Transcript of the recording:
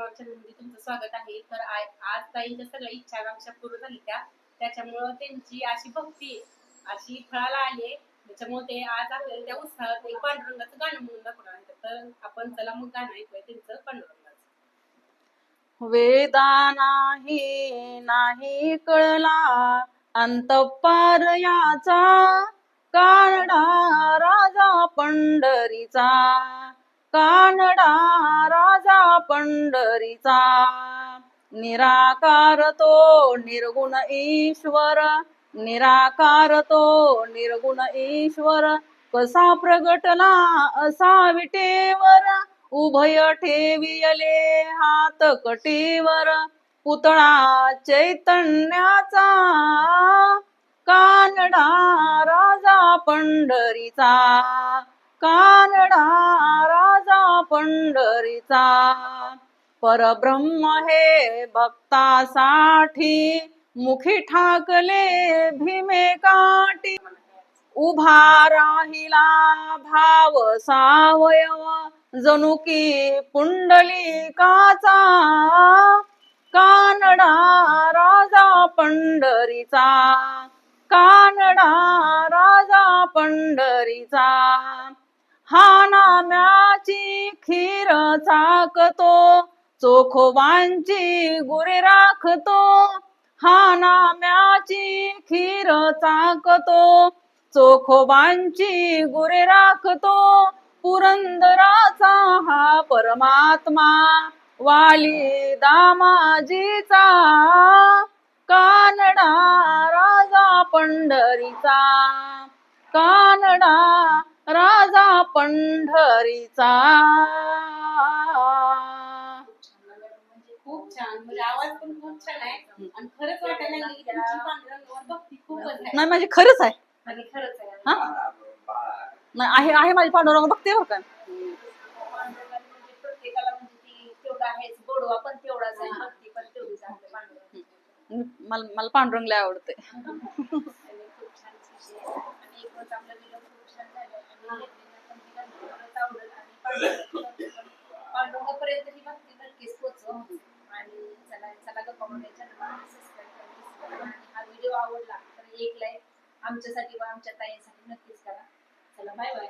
Blog चॅनलमध्ये तुमचं स्वागत आहे. तर आज ताईंच्या सगळ्या इच्छा आकांक्षा पूर्ण झाली त्याच्यामुळं त्यांची अशी भक्ती अशी फळाला आली त्याच्यामुळे ते आज आपल्याला त्या उत्साहात एक पांडुरंगाचं गाणं म्हणून दाखवणार तर आपण चला मग गाणं ऐकूया त्यांचं पांडुरंगाचं. वेदा नाही नाही कळला अंतपार याचा कानडा राजा पंढरीचा. कानडा राजा पंढरीचा. निराकार तो निर्गुण ईश्वर. निराकार तो निर्गुण ईश्वर. कसा प्रगटला असा विटेवर उभय ठेवियले हात कटीवर. पुतळा चैतन्याचा. कानडा राजा पंढरीचा. पंढरीचा. परब्रह्म हे भक्तासाठी मुखी ठाकले भीमे काटी उभा राहिला भाव सावयव जनुकी की पुंडलिकाचा. कानडा राजा पंढरीचा. कानडा राजा पंढरीचा. हा नाम्याची खीर चाकतो चोखोबांची गुरे राखतो. हा नाम्याची खीर चाकतो चोखोबांची गुरे राखतो. पुरंदराचा हा परमात्मा वाली दामाजीचा कानडा राजा पंढरीचा कानडा राजा पंढरीचा. म्हणजे खूप छान. म्हणजे आवाज पण खूप छान आहे. आणि खरंच वाटायला लागलं की तुमची पांडुरंगावर भक्ती खूपच आहे. नाही माझी खरंच आहे. आणि खरंच आहे. हा? नाही आहे आहे माझी पांडुरंग बघते बरं का? म्हणजे प्रत्येकाला म्हणजे ती तेवढा आहेच. गोडवा पण तेवढाच आहे. भक्ती पण तेवढीच आहे. आपल्या पांडुरंगाची. मला मला पांडुरंग लय आवडते आणि खूप छान विषय आहे. आणि एकच आपला व्हिडिओ खूप छान झाला आणि लेकरांना पण ती गाणी खरंच आवडेल आणि पांडुरंगापर्यंत पांडुरंगापर्यंत ही भक्ती नक्कीच पोहोचव. आणि चला चला गप्पा मारूया आणि हा व्हिडिओ आवडला तर एक लाईक आमच्यासाठी व आमच्या ताईंसाठी नक्कीच करा. चला बाय बाय